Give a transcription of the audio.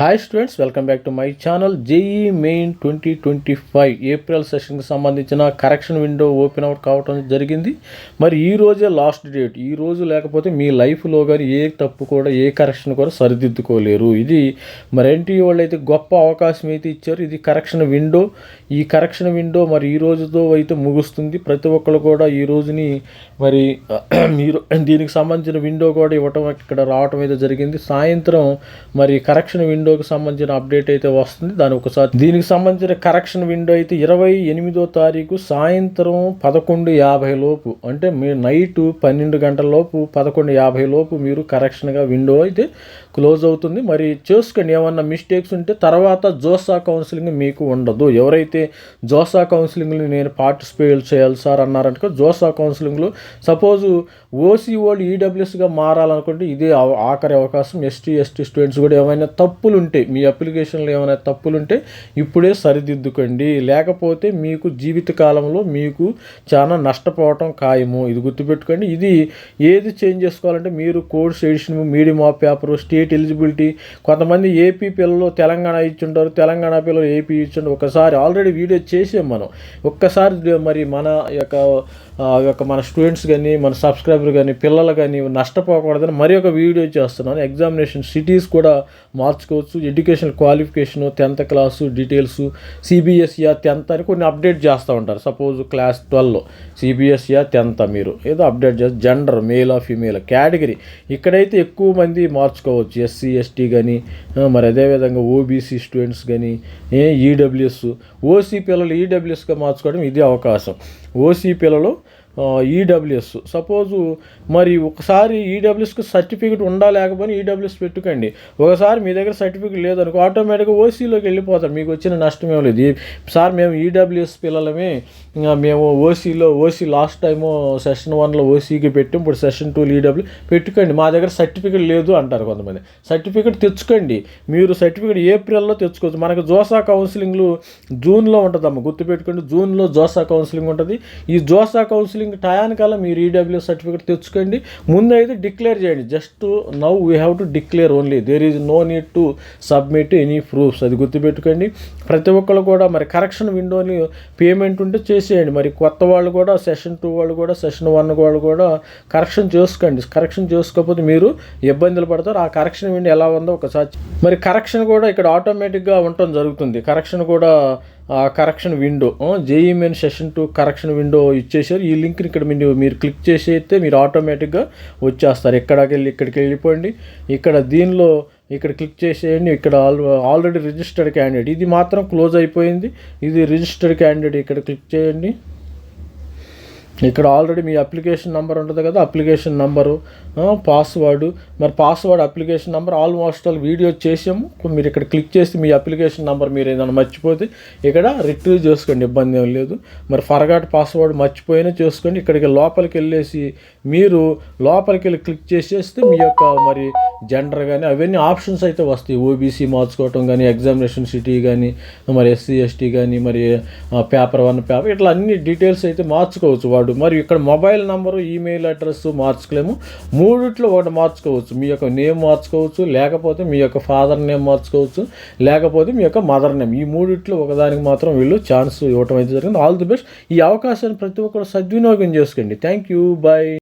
Hi students welcome back to my channel JEE main twenty twenty five April సెషన్కి సంబంధించిన correction window open out కావడం జరిగింది. మరి ఈ రోజే లాస్ట్ డేట్ ఈ రోజు లేకపోతే మీ లైఫ్లో కానీ ఏ తప్పు కూడా ఏ కరెక్షన్ కూడా సరిదిద్దుకోలేరు. ఇది మరి ఎన్టీ వాళ్ళు అయితే గొప్ప అవకాశం అయితే ఇచ్చారు. ఇది కరెక్షన్ విండో ఈ కరెక్షన్ విండో మరి ఈ రోజుతో అయితే ముగుస్తుంది. ప్రతి ఒక్కరు కూడా ఈ రోజుని మరి మీరు దీనికి సంబంధించిన విండో కూడా ఇవ్వటం ఇక్కడ రావటం అయితే జరిగింది. సాయంత్రం మరి కరెక్షన్ విండో విండోకి సంబంధించిన అప్డేట్ అయితే వస్తుంది. దాని ఒకసారి దీనికి సంబంధించిన కరెక్షన్ విండో అయితే ఇరవై ఎనిమిదో తారీఖు సాయంత్రం పదకొండు యాభై లోపు. అంటే మీ నైట్ పన్నెండు గంటల లోపు పదకొండు యాభై లోపు మీరు కరెక్షన్గా విండో అయితే క్లోజ్ అవుతుంది. మరి చేసుకోండి ఏమన్నా మిస్టేక్స్ ఉంటే తర్వాత జోసా కౌన్సిలింగ్ మీకు ఉండదు. ఎవరైతే జోసా కౌన్సిలింగ్ని నేను పార్టిసిపేట్ చేయాలి సార్ అన్నారంటే జోసా కౌన్సిలింగ్లో సపోజు ఓసీ వాళ్ళు ఈడబ్ల్యూఎస్గా మారాలనుకుంటే ఇదే ఆఖరి అవకాశం. ఎస్టీ ఎస్టీ స్టూడెంట్స్ కూడా ఏమైనా తప్పులు ఉంటే మీ అప్లికేషన్లో ఏమైనా తప్పులు ఉంటే ఇప్పుడే సరిదిద్దుకోండి. లేకపోతే మీకు జీవితకాలంలో మీకు చాలా నష్టపోవటం ఖాయము. ఇది గుర్తుపెట్టుకోండి. ఇది ఏది చేంజ్ చేసుకోవాలంటే మీరు course edition medium of paper state eligibility కొంతమంది ఏపీ పిల్లలు తెలంగాణ ఇచ్చుంటారు. తెలంగాణ పిల్లలు ఏపీ ఇచ్చుంటారు. ఒకసారి ఆల్రెడీ వీడియో చేసాం మనం. ఒక్కసారి మరి మన యొక్క ఆ యొక్క మన స్టూడెంట్స్ కానీ మన సబ్స్క్రైబర్ కానీ పిల్లలు కానీ నష్టపోకూడదని మరి ఒక వీడియో చేస్తున్నాను. ఎగ్జామినేషన్ సిటీస్ కూడా మార్చుకోవచ్చు. Education qualification tenth class details సిబిఎస్ఈఆ tenth అని కొన్ని అప్డేట్ చేస్తూ ఉంటారు. సపోజ్ క్లాస్ ట్వెల్వ్లో సిబిఎస్ఈఆ టెన్త్ మీరు. ఏదో అప్డేట్ చేస్తారు జెండర్ మేల్ ఆ ఫీమేల్ కేటగిరీ ఇక్కడైతే ఎక్కువ మంది మార్చుకోవచ్చు. ఎస్సీ ఎస్టీ కానీ మరి అదేవిధంగా ఓబీసీ స్టూడెంట్స్ కానీ ఈడబ్ల్యూఎస్ ఓసీ పిల్లలు ఈడబ్ల్యూఎస్గా మార్చుకోవడం ఇదే అవకాశం. ఓసీ పిల్లలు ఈడబ్ల్యూఎస్ సపోజు మరి ఒకసారి ఈడబ్ల్యూఎస్కి సర్టిఫికేట్ ఉండా లేకపోయినా ఈడబ్ల్యూఎస్ పెట్టుకోండి. ఒకసారి మీ దగ్గర సర్టిఫికెట్ లేదనుకో ఆటోమేటిక్గా ఓసీలోకి వెళ్ళిపోతారు. మీకు వచ్చిన నష్టం ఏం లేదు. సార్ మేము ఈడబ్ల్యూఎస్ పిల్లలమే. ఇంకా మేము ఓసీలో ఓసీ లాస్ట్ టైము సెషన్ వన్లో ఓసీకి పెట్టి. ఇప్పుడు సెషన్ టూ ఈడబ్ల్యూ పెట్టుకోండి. మా దగ్గర సర్టిఫికేట్ లేదు అంటారు కొంతమంది. సర్టిఫికేట్ తెచ్చుకోండి. మీరు సర్టిఫికేట్ ఏప్రిల్లో తెచ్చుకోవచ్చు. మనకు జోసా కౌన్సిలింగ్లు జూన్లో ఉంటుందమ్మ గుర్తుపెట్టుకోండి. జూన్లో జోసా కౌన్సిలింగ్ ఉంటుంది. ఈ జోసా కౌన్సిలింగ్ టయానికల్లా మీరు ఈడబ్ల్యూ సర్టిఫికేట్ తెచ్చుకోండి. ముందైతే డిక్లేర్ చేయండి. Just now we have to declare only. There is no need to submit any proofs. అది గుర్తుపెట్టుకోండి. ప్రతి ఒక్కరు కూడా మరి కరెక్షన్ విండోని పేమెంట్ ఉంటే చేసి చేసేయండి. మరి కొత్త వాళ్ళు కూడా సెషన్ టూ వాళ్ళు కూడా సెషన్ వన్ వాళ్ళు కూడా కరెక్షన్ చేసుకోండి. కరెక్షన్ చేసుకోకపోతే మీరు ఇబ్బందులు పడతారు. ఆ కరెక్షన్ విండో ఎలా ఉందో ఒకసారి మరి కరెక్షన్ కూడా ఇక్కడ ఆటోమేటిక్గా ఉండటం జరుగుతుంది. కరెక్షన్ కూడా correction window JEE Main session two correction window ఇచ్చేసారు ఈ లింక్ని ఇక్కడ మీరు మీరు క్లిక్ చేసి అయితే మీరు ఆటోమేటిక్గా వచ్చేస్తారు. ఎక్కడికి వెళ్ళి ఇక్కడికి వెళ్ళిపోండి. ఇక్కడ దీనిలో ఇక్కడ క్లిక్ చేసేయండి. ఇక్కడ ఆల్ ఆల్రెడీ రిజిస్టర్డ్ క్యాండిడేట్ ఇది మాత్రం క్లోజ్ అయిపోయింది. ఇది రిజిస్టర్డ్ క్యాండిడేట్ ఇక్కడ క్లిక్ చేయండి. ఇక్కడ ఆల్రెడీ మీ అప్లికేషన్ నెంబర్ ఉంటుంది కదా అప్లికేషన్ నెంబరు పాస్వర్డ్ మరి password application number almost all video చేసాము. మీరు ఇక్కడ క్లిక్ చేసి మీ అప్లికేషన్ నెంబర్ మీరు ఏదైనా మర్చిపోతే ఇక్కడ రిట్రీవ్ చేసుకోండి. ఇబ్బంది ఏం లేదు. మరి ఫర్గాట్ పాస్వర్డ్ మర్చిపోయినా చేసుకోండి. ఇక్కడికి లోపలికి వెళ్ళేసి మీరు లోపలికి వెళ్ళి క్లిక్ చేసేస్తే మీ యొక్క మరి జెండర్ కానీ అవన్నీ ఆప్షన్స్ అయితే వస్తాయి. ఓబీసీ మార్చుకోవటం కానీ ఎగ్జామినేషన్ సిటీ కానీ మరి ఎస్సీ ఎస్టీ కానీ మరి పేపర్ వన్ పేపర్ ఇట్లా అన్ని డీటెయిల్స్ అయితే మార్చుకోవచ్చు వాడు. మరి ఇక్కడ మొబైల్ నెంబరు ఈమెయిల్ అడ్రస్ మార్చుకోలేము మూడిట్లో ఒకటి మార్చుకోవచ్చు. మీ యొక్క నేమ్ మార్చుకోవచ్చు లేకపోతే మీ యొక్క ఫాదర్ నేమ్ మార్చుకోవచ్చు లేకపోతే మీ యొక్క మదర్ నేమ్ ఈ మూడిట్లో ఒకదానికి మాత్రం వీళ్ళు ఛాన్స్ ఇవ్వటం అయితే జరిగింది. ఆల్ ది బెస్ట్ ఈ అవకాశాన్ని ప్రతి ఒక్కరు సద్వినియోగం చేసుకోండి. Thank you bye